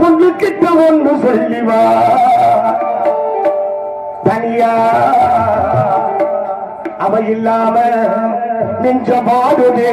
பொண்ணு கிட்ட ஒன்று சொல்லிவா. தனியா. அவ இல்லாம நெஞ்ச பாடுதே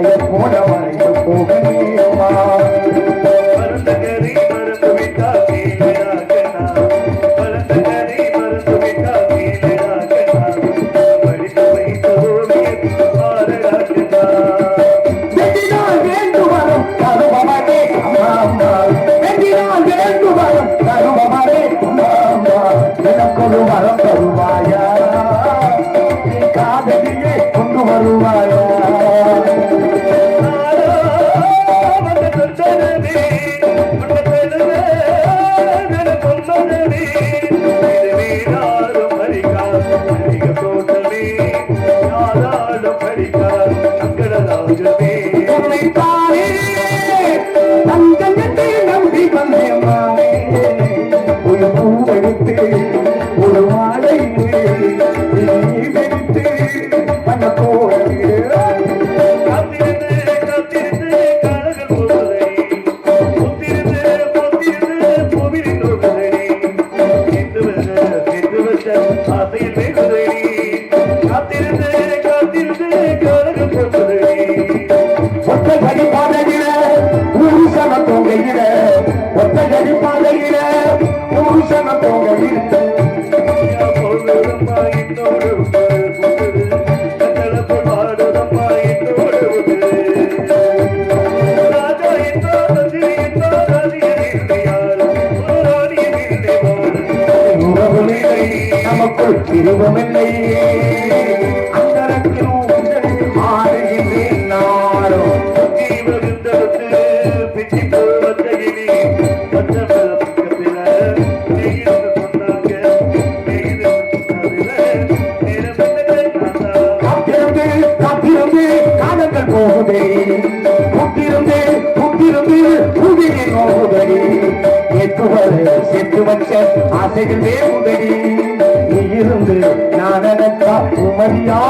மலை போல மறைந்து போகவேமா காதலியே ಜಗತ್ತೇ ನಂಬಿ ಬಂದೆವು தொகையில ஒத்த கறி பாதையில புருஷன தொகையிட்ட நமக்குள் திருவமில்லை மிகுந்தே உதவி நீ இருந்து நான் எனக்கா உமதியா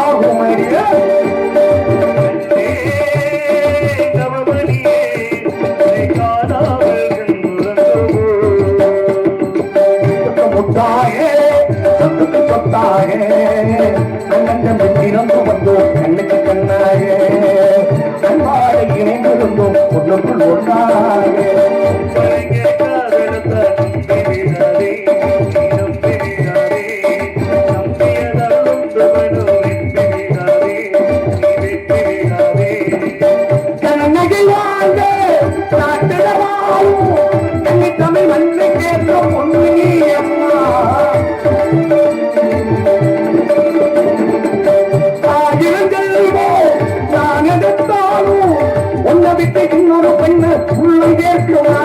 தமிழ் மன்றை கேட்கும் பொன்னினி அம்மா நான் எதிர்த்தாலும் உன்னை விட்டு இன்னொரு பெண்ணு உள்ளே கேட்குமா